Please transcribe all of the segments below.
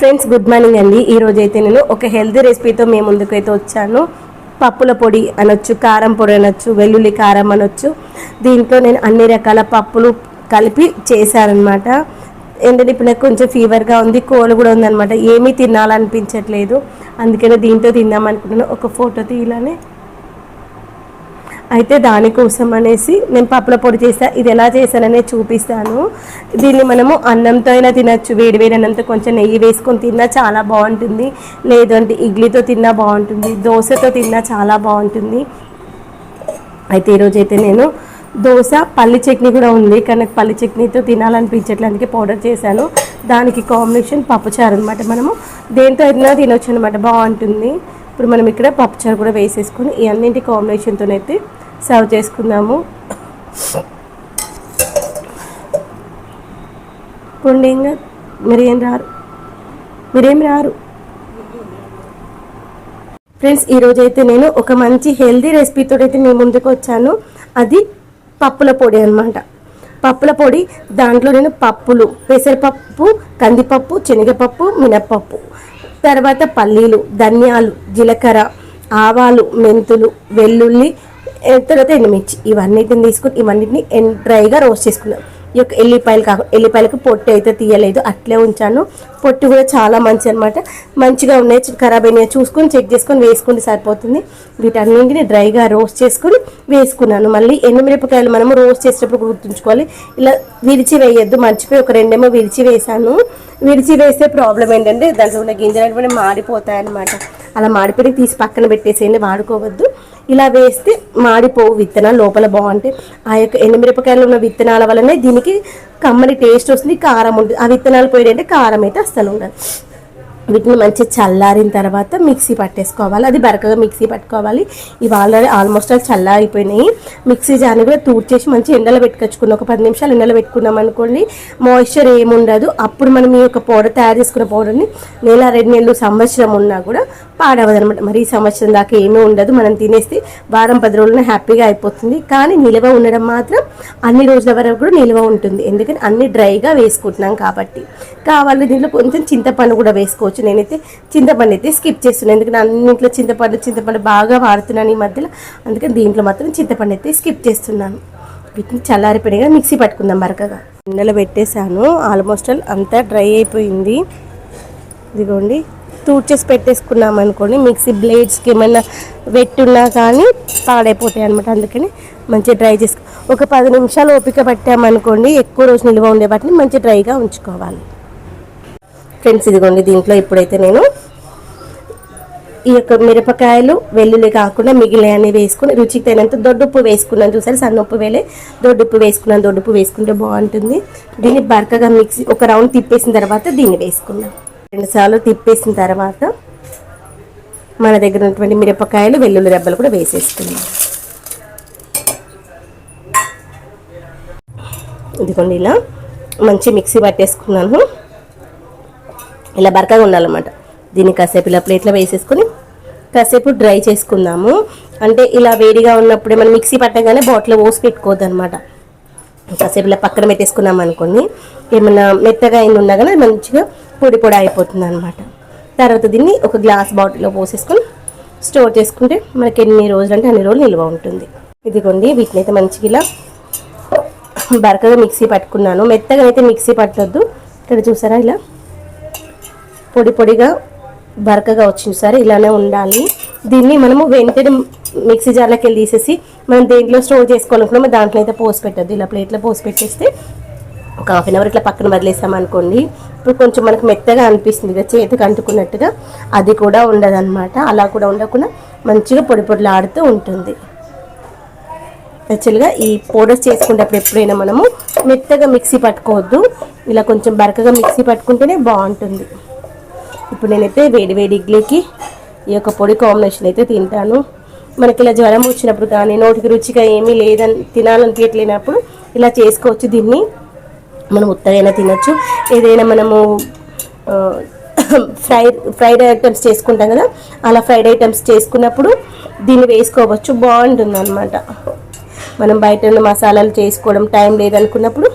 Friends good morning అండి. ఈ అయితే నేను ఒక హెల్తీ రెసిపీతో మేము ముందుకైతే వచ్చాను. పప్పుల పొడి అనొచ్చు కారం పొడి అనొచ్చు వెల్లుల్లి కారం అనొచ్చు. దీంట్లో నేను అన్ని రకాల పప్పులు కలిపి చేశానమాట ఏంటంటే ఇప్పుడు నాకు కొంచెం ఫీవర్గా ఉంది కోల్ కూడా ఉందనమాట ఏమీ తినాలనిపించట్లేదు. అందుకనే దీంతో తిందాం అనుకుంటున్నాను. ఒక ఫోటో తీయాలనే. అయితే దానికోసం అనేసి నేను పప్పుల పొడి చేస్తా ఇది ఎలా చేశాననే చూపిస్తాను. దీన్ని మనము అన్నంతో అయినా తినచ్చు వేడి వేడి అన్నంతో కొంచెం నెయ్యి వేసుకొని తిన్నా చాలా బాగుంటుంది. లేదంటే ఇడ్లీతో తిన్నా బాగుంటుంది దోశతో తిన్నా చాలా బాగుంటుంది. అయితే ఈరోజు అయితే నేను దోశ పల్లి చట్నీ కూడా ఉంది కానీ నాకు పల్లి చట్నీతో తినాలనిపించట్లేదు అందుకే పౌడర్ చేశాను. దానికి కాంబినేషన్ పప్పుచారు అనమాట మనము. దేంతో అయినా తినొచ్చు అనమాట బాగుంటుంది. ఇప్పుడు మనం ఇక్కడ పప్పుచారు కూడా వేసేసుకొని ఈ అన్నింటి కాంబినేషన్తోనైతే సర్వ్ చేసుకుందాము పుండింగా మీరేం రారు? మీరేం రారు? ఫ్రెండ్స్ ఈరోజు అయితే నేను ఒక మంచి హెల్దీ రెసిపీతో అయితే నేను ముందుకు వచ్చాను. అది పప్పుల పొడి అన్నమాట. పప్పుల పొడి దాంట్లో నేను పప్పులు పెసరపప్పు కందిపప్పు శనగపప్పు మినప్పప్పు తర్వాత పల్లీలు ధనియాలు జీలకర్ర ఆవాలు మెంతులు వెల్లుల్లి తర్వాత ఎండుమిర్చి. ఇవన్నిటిని తీసుకుని ఇవన్నిటిని డ్రైగా రోస్ట్ చేసుకున్నాను ఈ యొక్క ఎల్లిపాయలు కాక ఎల్లిపాయలకు పొట్టు అయితే తీయలేదు అట్లే ఉంచాను. పొట్టు కూడా చాలా మంచి అనమాట మంచిగా ఉన్నాయి ఖరాబ్ అయినాయి చూసుకొని చెక్ చేసుకొని వేసుకుంటే సరిపోతుంది. వీటన్నింటిని డ్రైగా రోస్ట్ చేసుకొని వేసుకున్నాను. మళ్ళీ ఎండుమిరపకాయలు మనము రోస్ట్ చేసేటప్పుడు గుర్తుంచుకోవాలి. ఇలా విరిచి వేయద్దు మర్చిపోయి ఒక రెండేమో విరిచి వేసాను. విరిచి వేస్తే ప్రాబ్లం ఏంటంటే దాంట్లో ఉన్న గింజలు అనేవి మాడిపోతాయి అనమాట అలా మాడిపోయి తీసి పక్కన పెట్టేసేయండి వాడుకోవద్దు. ఇలా వేస్తే మాడిపోవు విత్తనాలు లోపల బాగుంటాయి ఆ యొక్క ఎండుమిరపకాయలు ఉన్న విత్తనాల వల్లనే దీనికి కమ్మని టేస్ట్ వస్తుంది కారం ఉంటుంది ఆ విత్తనాలు పోయేటంటే కారం అయితే అస్సలు ఉండదు. వీటిని మంచిగా చల్లారిన తర్వాత మిక్సీ పట్టేసుకోవాలి. అది బరకగా మిక్సీ పట్టుకోవాలి. ఇవి ఆల్రెడీ ఆల్మోస్ట్ ఆల్ చల్లారిపోయినాయి. మిక్సీ జార్ని కూడా తూడ్చేసి మంచి ఎండలో పెట్టుకొచ్చుకున్నాం. ఒక పది నిమిషాలు ఎండలో పెట్టుకున్నాం అనుకోండి మాయిశ్చర్ ఏముండదు అప్పుడు మనం ఈ యొక్క పౌడర్ తయారు చేసుకున్న పౌడర్ని నెల రెండు నెలలు సంవత్సరం ఉన్నా కూడా పాడవదనమాట మరి ఈ సంవత్సరం దాకా ఏమీ ఉండదు. మనం తినేస్తే వారం పది రోజుల్లో హ్యాపీగా అయిపోతుంది. కానీ నిల్వ ఉండడం మాత్రం అన్ని రోజుల వరకు కూడా నిల్వ ఉంటుంది. ఎందుకని? అన్ని డ్రైగా వేసుకుంటున్నాం కాబట్టి. కావాలి దీంట్లో కొంచెం చింతపండు కూడా వేసుకోవచ్చు. నేనైతే చింతపండు అయితే స్కిప్ చేస్తున్నాను ఎందుకంటే అన్నింట్లో చింతపండు చింతపండు బాగా వాడుతున్నాను ఈ మధ్యలో. అందుకని దీంట్లో మాత్రం చింతపండు అయితే స్కిప్ చేస్తున్నాను. వీటిని చల్లారిపోయిగా మిక్సీ పట్టుకుందాం మరకగా. ఎండలో పెట్టేశాను. ఆల్మోస్ట్ ఆల్ అంతా డ్రై అయిపోయింది. ఇదిగోండి. తూడ్చేసి పెట్టేసుకున్నాం అనుకోండి మిక్సీ బ్లేడ్స్కి ఏమైనా వెట్టున్నా కానీ పాడైపోతాయి అనమాట అందుకని మంచిగా డ్రై చేసుకో ఒక పది నిమిషాలు ఓపిక పట్టామనుకోండి ఎక్కువ రోజు నిల్వ ఉండే వాటిని మంచి డ్రైగా ఉంచుకోవాలి. ఫ్రెండ్స్ ఇదిగోండి దీంట్లో ఇప్పుడైతే నేను ఈ యొక్క మిరపకాయలు వెల్లుల్లి కాకుండా మిగిలినవి వేసుకుని రుచికి తగినంత దొడ్డుప్పు వేసుకున్నాను. చూసారు సన్నప్పు వేలే. దొడ్డుప్పు వేసుకున్నాను. దొడ్డుప్పు వేసుకుంటే బాగుంటుంది. దీన్ని బరకగా మిక్సీ ఒక రౌండ్ తిప్పేసిన తర్వాత దీన్ని వేసుకున్నాం రెండుసార్లు తిప్పేసిన తర్వాత మన దగ్గర ఉన్నటువంటి మిరపకాయలు వెల్లుల్లి రెబ్బలు కూడా వేసేసుకున్నాం ఇదిగోండి ఇలా మంచి మిక్సీ పట్టేసుకున్నాను. ఇలా బరకగా ఉండాలన్నమాట. దీన్ని కాసేపు ఇలా ప్లేట్లో వేసేసుకొని కాసేపు డ్రై చేసుకుందాము. అంటే ఇలా వేడిగా ఉన్నప్పుడే మనం మిక్సీ పట్టగానే బాటిల్ పోసి పెట్టుకోవద్దు అనమాట కాసేపు ఇలా పక్కన పెట్టేసుకున్నాం అనుకోండి ఏమన్నా మెత్తగా అయింది ఉన్నా కానీ మంచిగా పొడి పొడి అయిపోతుంది అనమాట తర్వాత దీన్ని ఒక గ్లాస్ బాటిల్లో పోసేసుకొని స్టోర్ చేసుకుంటే మనకి ఎన్ని రోజులు అంటే అన్ని రోజులు నిల్వ ఉంటుంది. ఇదిగోండి వీటిని అయితే మంచిగా ఇలా బరకగా మిక్సీ పట్టుకున్నాను. మెత్తగా అయితే మిక్సీ పట్టద్దు. ఇక్కడ చూసారా ఇలా? పొడి పొడిగా బరకగా వచ్చింది సరే ఇలానే ఉండాలి. దీన్ని మనము వెంటనే మిక్సీ జార్లోకి వెళ్ళి తీసేసి మనం దేంట్లో స్టోర్ చేసుకోవాలనుకున్నామో దాంట్లో అయితే పోసి పెట్టద్దు. ఇలా ప్లేట్లో పోసి పెట్టేస్తే ఒక హాఫ్ అన్ అవర్ ఇట్లా పక్కన వదిలేసామనుకోండి ఇప్పుడు కొంచెం మనకు మెత్తగా అనిపిస్తుంది కదా చేతికి అంటుకున్నట్టుగా అది కూడా ఉండదన్నమాట. అలా కూడా ఉండకుండా మంచిగా పొడి పొడిలాడుతూ ఉంటుంది. యాక్చువల్గా ఈ పౌడర్స్ చేసుకునేటప్పుడు ఎప్పుడైనా మనము మెత్తగా మిక్సీ పట్టుకోవద్దు. ఇలా కొంచెం బరకగా మిక్సీ పట్టుకుంటేనే బాగుంటుంది. ఇప్పుడు నేనైతే వేడి వేడి ఇడ్లీకి ఈ యొక్క పొడి కాంబినేషన్ అయితే తింటాను. మనకి ఇలా జ్వరం వచ్చినప్పుడు కానీ నోటికి రుచిగా ఏమీ లేదని తినాలనిపించలేనప్పుడు ఇలా చేసుకోవచ్చు దీన్ని. మనం ఉత్తగైనా తినచ్చు. ఏదైనా మనము ఫ్రై ఫ్రైడ్ ఐటమ్స్ చేసుకుంటాం కదా అలా ఫ్రైడ్ ఐటమ్స్ చేసుకున్నప్పుడు దీన్ని వేసుకోవచ్చు. బాగుంటుంది అనమాట మనం బయట మసాలాలు చేసుకోవడం టైం లేదనుకున్నప్పుడు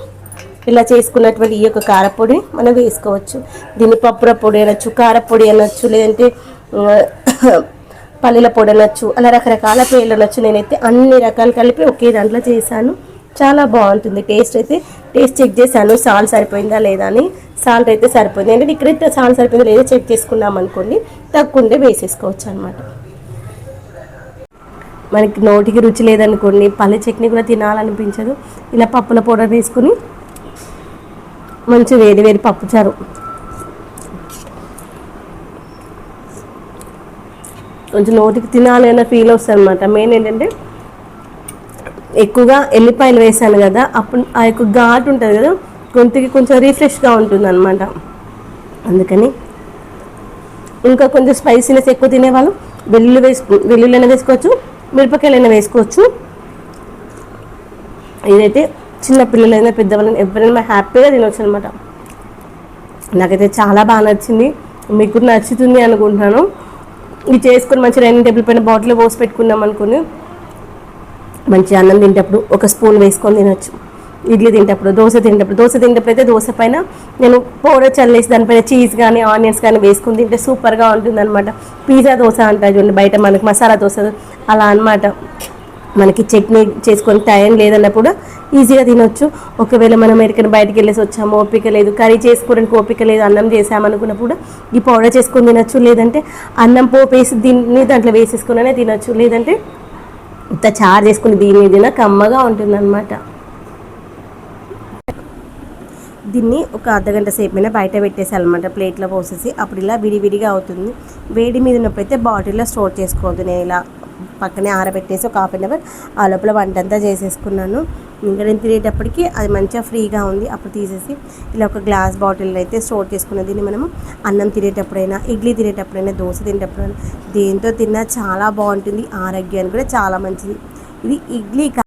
ఇలా చేసుకున్నటువంటి ఈ యొక్క కారపొడి మనం వేసుకోవచ్చు. దీన్ని పప్పుల పొడి అనొచ్చు కారపొడి అనొచ్చు లేదంటే పల్లెల పల్లీల పొడి అనొచ్చు అలా రకరకాల పేర్లు అనొచ్చు. నేనైతే అన్ని రకాలు కలిపి ఒకే దాంట్లో చేశాను. చాలా బాగుంటుంది. టేస్ట్ అయితే టేస్ట్ చెక్ చేశాను. సాల్ట్ సరిపోయిందా లేదా అని. సాల్ట్ అయితే సరిపోయింది. అంటే ఇక్కడైతే సాల్ట్ సరిపోయిందా లేదా చెక్ చేసుకున్నాం అనుకోండి తక్కువ ఉంటే వేసేసుకోవచ్చు అనమాట మనకి నోటికి రుచి లేదనుకోండి పల్లె చట్నీ కూడా తినాలనిపించదు. ఇలా పప్పుల పౌడర్ వేసుకుని మంచి వేడి వేడి పప్పుచారు కొంచెం నోటికి తినాలి అన్న ఫీల్ వస్తుంది అనమాట మెయిన్ ఏంటంటే ఎక్కువగా ఎల్లిపాయలు వేసాను కదా అప్పుడు ఆ యొక్క ఘాటు ఉంటుంది కదా గొంతుకి కొంచెం రీఫ్రెష్గా ఉంటుంది అనమాట అందుకని ఇంకా కొంచెం స్పైసీనెస్ ఎక్కువ తినేవాళ్ళు వెల్లుల్లి వేసుకు వెల్లుల్లి వేసుకోవచ్చు మిరపకాయలైనా వేసుకోవచ్చు. ఇదైతే చిన్న పిల్లలైనా ఎవరైనా హ్యాపీగా తినవచ్చు అనమాట నాకైతే చాలా బాగా నచ్చింది. మీకు నచ్చుతుంది అనుకుంటున్నాను. ఇది చేసుకొని మంచి డైనింగ్ టేబుల్ పైన బాటిల్ పోసి పెట్టుకున్నాం అనుకుని మంచి అన్నం తింటప్పుడు ఒక స్పూన్ వేసుకొని తినొచ్చు. ఇడ్లీ తింటప్పుడు దోశ తింటప్పుడు దోశ తింటప్పుడు అయితే దోశ పైన నేను పౌడర్ చల్లేసి దానిపైన చీజ్ కానీ ఆనియన్స్ కానీ వేసుకుని తింటే సూపర్గా ఉంటుంది అనమాట పిజ్జా దోశ అంటారు చూడండి బయట మనకి మసాలా దోశ అలా అనమాట మనకి చట్నీ చేసుకొని టైం లేదన్నప్పుడు ఈజీగా తినొచ్చు. ఒకవేళ మనం ఎక్కడికైనా బయటకు వెళ్ళేసి వచ్చాము ఓపిక లేదు కర్రీ చేసుకోవడానికి ఓపిక లేదు అన్నం చేసామనుకున్నప్పుడు ఈ పౌడర్ చేసుకొని తినొచ్చు. లేదంటే అన్నం పోపేసి దీన్ని దాంట్లో వేసేసుకునే తినొచ్చు. లేదంటే ఇంత చారు చేసుకుని దీని తిన కమ్మగా ఉంటుందన్నమాట. దీన్ని ఒక అర్ధగంట సేపు అయినా బయట పెట్టేసాలన్నమాట ప్లేట్లో పోసేసి అప్పుడు ఇలా విడివిడిగా అవుతుంది. వేడి మీద ఉన్నప్పుడైతే బాటిల్లో స్టోర్ చేసుకోవద్దు నేను ఇలా పక్కనే ఆరబెట్టేసి ఒక హాఫ్ అన్ అవర్ ఆ లోపల వంట అంతా చేసేసుకున్నాను. ఇంకా నేను తినేటప్పటికి అది మంచిగా ఫ్రీగా ఉంది. అప్పుడు తీసేసి ఇలా ఒక గ్లాస్ బాటిల్ అయితే స్టోర్ చేసుకున్నాను దీన్ని మనము అన్నం తినేటప్పుడైనా ఇడ్లీ తినేటప్పుడైనా దోశ తినేటప్పుడైనా దేంతో తిన్నా చాలా బాగుంటుంది. ఆరోగ్యానికి కూడా చాలా మంచిది. ఇది ఇడ్లీ